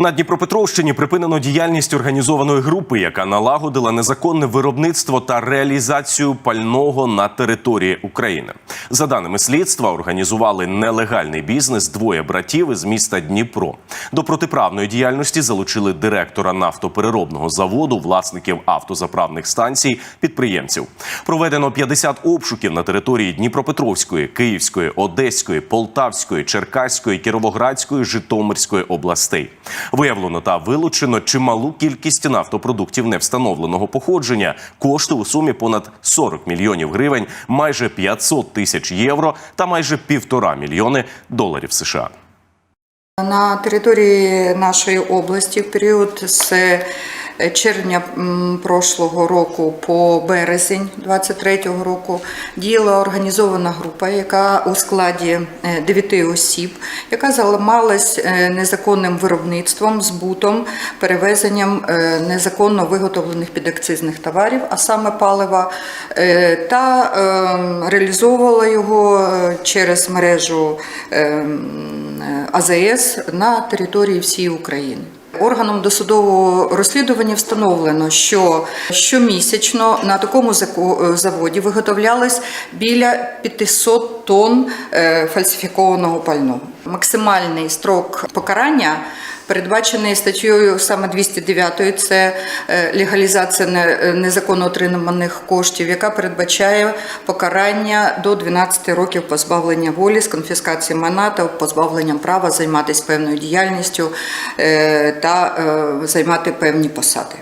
На Дніпропетровщині припинено діяльність організованої групи, яка налагодила незаконне виробництво та реалізацію пального на території України. За даними слідства, організували нелегальний бізнес двоє братів із міста Дніпро. До протиправної діяльності залучили директора нафтопереробного заводу, власників автозаправних станцій, підприємців. Проведено 50 обшуків на території Дніпропетровської, Київської, Одеської, Полтавської, Черкаської, Кіровоградської, Житомирської областей. Виявлено та вилучено чималу кількість нафтопродуктів невстановленого походження, кошти у сумі понад 40 мільйонів гривень, майже 500 тисяч євро та майже півтора мільйони доларів США. На території нашої області в період з червня прошлого року по березень 23-го року діяла організована група, яка у складі 9 осіб, яка займалась е, незаконним виробництвом, збутом, перевезенням е, незаконно виготовлених підакцизних товарів, а саме палива, е, та е, реалізовувала його е, через мережу е, АЗС на території всієї України. Органом досудового розслідування встановлено, що щомісячно на такому зако- заводі виготовлялось біля 500 тонн е, фальсифікованого пального. Максимальний строк покарання передбачений статтєю саме 209, це е, легалізація незаконно отриманих коштів, яка передбачає покарання до 12 років позбавлення волі з конфіскації майна та позбавленням права займатися певною діяльністю е, та е, займати певні посади.